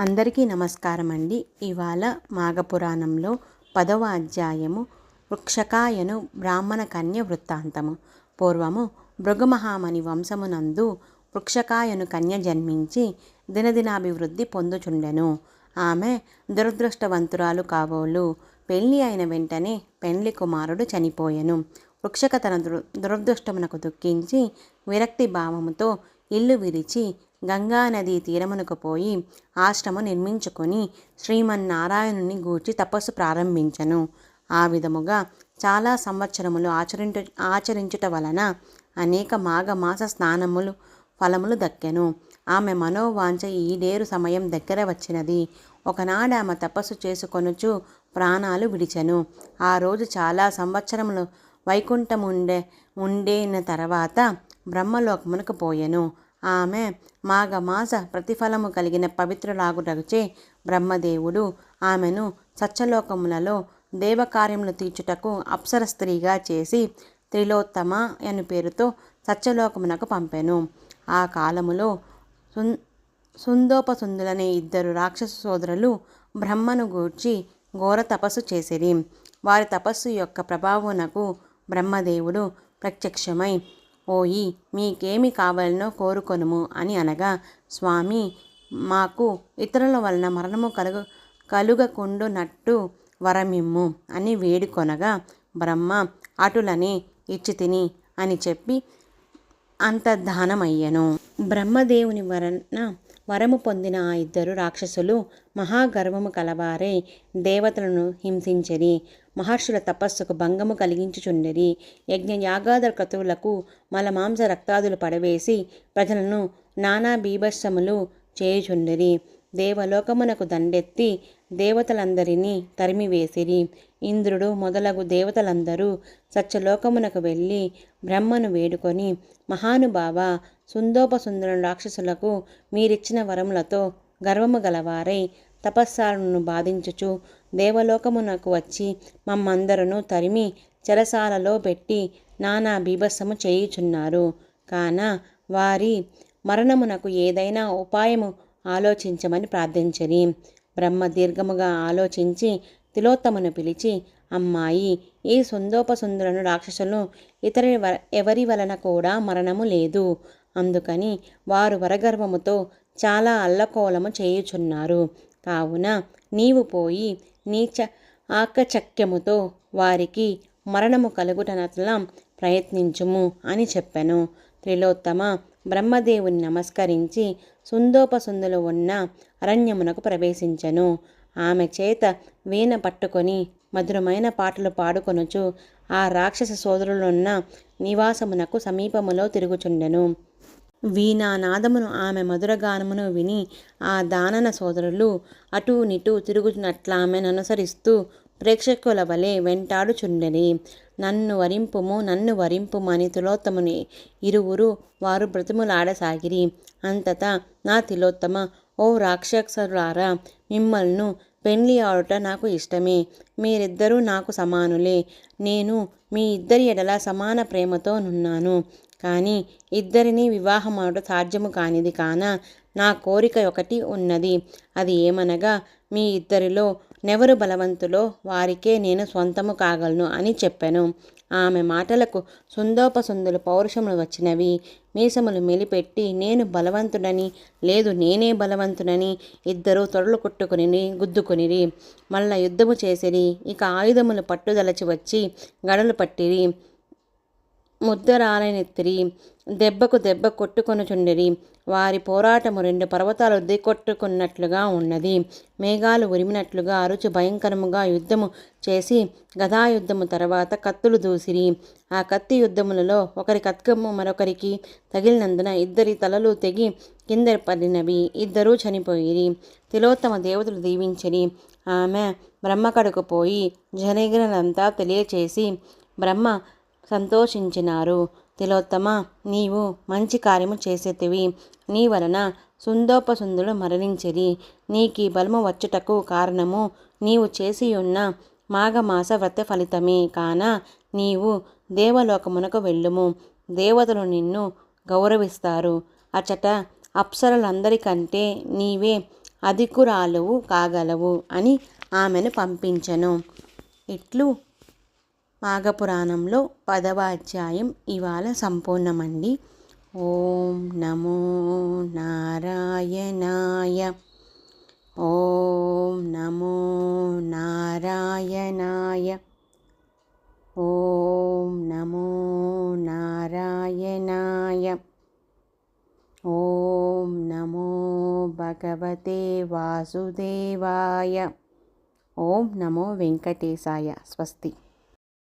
అందరికీ నమస్కారం అండి ఇవాళ మాఘపురాణంలో పదవ అధ్యాయము వృక్షకాయను బ్రాహ్మణ కన్య వృత్తాంతము. పూర్వము భృగమహామణి వంశమునందు వృక్షకాయను కన్య జన్మించి దినదినాభివృద్ధి పొందుచుండెను. ఆమె దురదృష్టవంతురాలు కాబోలు. పెళ్ళి అయిన వెంటనే పెండ్లి కుమారుడు చనిపోయెను. వృక్షక తన దురదృష్టమునకు దుఃఖించి విరక్తి భావముతో ఇల్లు విరిచి గంగానదీ తీరమునకు పోయి ఆశ్రమం నిర్మించుకొని శ్రీమన్నారాయణుని గూర్చి తపస్సు ప్రారంభించెను. ఆ విధముగా చాలా సంవత్సరములు ఆచరించు ఆచరించుట వలన అనేక మాఘమాస స్నానములు ఫలములు దక్కెను. ఆమె మనోవాంఛ ఈడేరు సమయం దగ్గర వచ్చినది. ఒకనాడు ఆమె తపస్సు చేసుకొనుచు ప్రాణాలు విడిచెను. ఆ రోజు చాలా సంవత్సరములు వైకుంఠం ఉండే ఉండేన తర్వాత బ్రహ్మలోకమునకు పోయెను. ఆమె మాఘమాస ప్రతిఫలము కలిగిన పవిత్రులాగుటచే బ్రహ్మదేవుడు ఆమెను సత్యలోకములలో దేవకార్యములు తీర్చుటకు అప్సర స్త్రీగా చేసి త్రిలోత్తమ అని పేరుతో సత్యలోకమునకు పంపెను. ఆ కాలములో సున్ సుందోపసుందులనే ఇద్దరు రాక్షస సోదరులు బ్రహ్మను గూర్చి ఘోర తపస్సు చేసిరి. వారి తపస్సు యొక్క ప్రభావమునకు బ్రహ్మదేవుడు ప్రత్యక్షమై ఓయి మీకేమి కావాలనో కోరుకొనుము అని అనగా స్వామి మాకు ఇతరుల వలన మరణము కలుగు కలుగకుండునట్టు వరమిమ్ము అని వేడుకొనగా బ్రహ్మ అటులని ఇచ్చి తిని అని చెప్పి అంతర్ధానమయ్యను. బ్రహ్మదేవుని వలన వరము పొందిన ఆ ఇద్దరు రాక్షసులు మహాగర్వము కలవారై దేవతలను హింసించరి. మహర్షుల తపస్సుకు భంగము కలిగించుచుండరి. యజ్ఞ యాగాద క్రతువులకు మలమాంస రక్తాదులు పడవేసి ప్రజలను నానా బీభత్సములు చేయుచుండరి. దేవలోకమునకు దండెత్తి దేవతలందరినీ తరిమివేసిరి. ఇంద్రుడు మొదలగు దేవతలందరూ సత్యలోకమునకు వెళ్ళి బ్రహ్మను వేడుకొని మహానుభావ సుందోపసుందర రాక్షసులకు మీరిచ్చిన వరములతో గర్వము గలవారై తపస్సాలను బాధించుచు దేవలోకమునకు వచ్చి మమ్మందరను తరిమి చెరసాలలో పెట్టి నానా బీభత్సము చేయుచున్నారు. కాన వారి మరణమునకు ఏదైనా ఉపాయము ఆలోచించమని ప్రార్థించని. బ్రహ్మ దీర్ఘముగా ఆలోచించి తిలోత్తమును పిలిచి అమ్మాయి ఈ సుందోపసుందులను రాక్షసులను ఇతర ఎవరి వలన కూడా మరణము లేదు. అందుకని వారు వరగర్వముతో చాలా అల్లకోలము చేయుచున్నారు. కావున నీవు పోయి నీచ ఆకచక్యముతో వారికి మరణము కలుగుటనట్లా ప్రయత్నించుము అని చెప్పాను. త్రిలోత్తమ బ్రహ్మదేవుని నమస్కరించి సుందోపసుందులు ఉన్న అరణ్యమునకు ప్రవేశించెను. ఆమె చేత వీణ పట్టుకొని మధురమైన పాటలు పాడుకొనుచు ఆ రాక్షస సోదరులున్న నివాసమునకు సమీపములో తిరుగుచుండెను. వీణానాదమును ఆమె మధురగానమును విని ఆ దానన సోదరులు అటూ నిటూ తిరుగుచున్నట్లామెను అనుసరిస్తూ ప్రేక్షకుల వలె వెంటాడుచుండెని నన్ను వరింపుము నన్ను వరింపుమని తిలోత్తముని ఇరువురు వారు బ్రతిములాడసాగిరి. అంతటా నా తిలోత్తమ ఓ రాక్షసులారా మిమ్మల్ను పెళ్ళి ఆడుట నాకు ఇష్టమే. మీరిద్దరూ నాకు సమానులే. నేను మీ ఇద్దరి ఎడల సమాన ప్రేమతో నున్నాను. కానీ ఇద్దరిని వివాహమాడుట సాధ్యము కానిది కాన నా కోరిక ఒకటి ఉన్నది. అది ఏమనగా మీ ఇద్దరిలో నెవరు బలవంతులో వారికే నేను సొంతము కాగలను అని చెప్పాను. ఆమె మాటలకు సుందోపసుందులు పౌరుషములు వచ్చినవి. మీసములు మెలిపెట్టి నేను బలవంతుడని లేదు నేనే బలవంతుడని ఇద్దరు తొడలు కొట్టుకుని గుద్దుకునిరి మళ్ళా యుద్ధము చేసిరి. ఇక ఆయుధములు పట్టుదలచి వచ్చి గడలు పట్టిరి. ముద్దరాలనెత్తిరి దెబ్బకు దెబ్బ కొట్టుకొనుచుండిరి. వారి పోరాటము రెండు పర్వతాలు దిక్కొట్టుకున్నట్లుగా ఉన్నది. మేఘాలు ఉరిమినట్లుగా అరుచు భయంకరముగా యుద్ధము చేసి గదాయుద్ధము తర్వాత కత్తులు దూసిరి. ఆ కత్తి యుద్ధములలో ఒకరి కత్కము మరొకరికి తగిలినందున ఇద్దరి తలలు తెగి కింద పడినవి ఇద్దరూ చనిపోయిరి. తిలోత్తమ దేవతలు దీవించిరి. ఆమె బ్రహ్మకడకు పోయి జనగిరంతా తెలియచేసి బ్రహ్మ సంతోషించినారు. తిలోత్తమ నీవు మంచి కార్యము చేసేతివి. నీ వలన సుందోపసుందులు మరణించిరి. నీకీ బలము వచ్చుటకు కారణము నీవు చేసి ఉన్న మాఘమాస వ్రత ఫలితమే. కాన నీవు దేవలోకమునకు వెళ్ళుము. దేవతలు నిన్ను గౌరవిస్తారు. అచట అప్సరలందరికంటే నీవే అధికురాలువు కాగలవు అని ఆమెను పంపించను. ఇట్లు మాఘపురాణంలో పదవ అధ్యాయం ఇవాళ సంపూర్ణమండి. ఓం నమో నారాయణాయ. ఓం నమో నారాయణాయ. ఓం నమో నారాయణాయ. ఓం నమో భగవతే వాసుదేవాయ. ఓం నమో వెంకటేశాయ. స్వస్తి.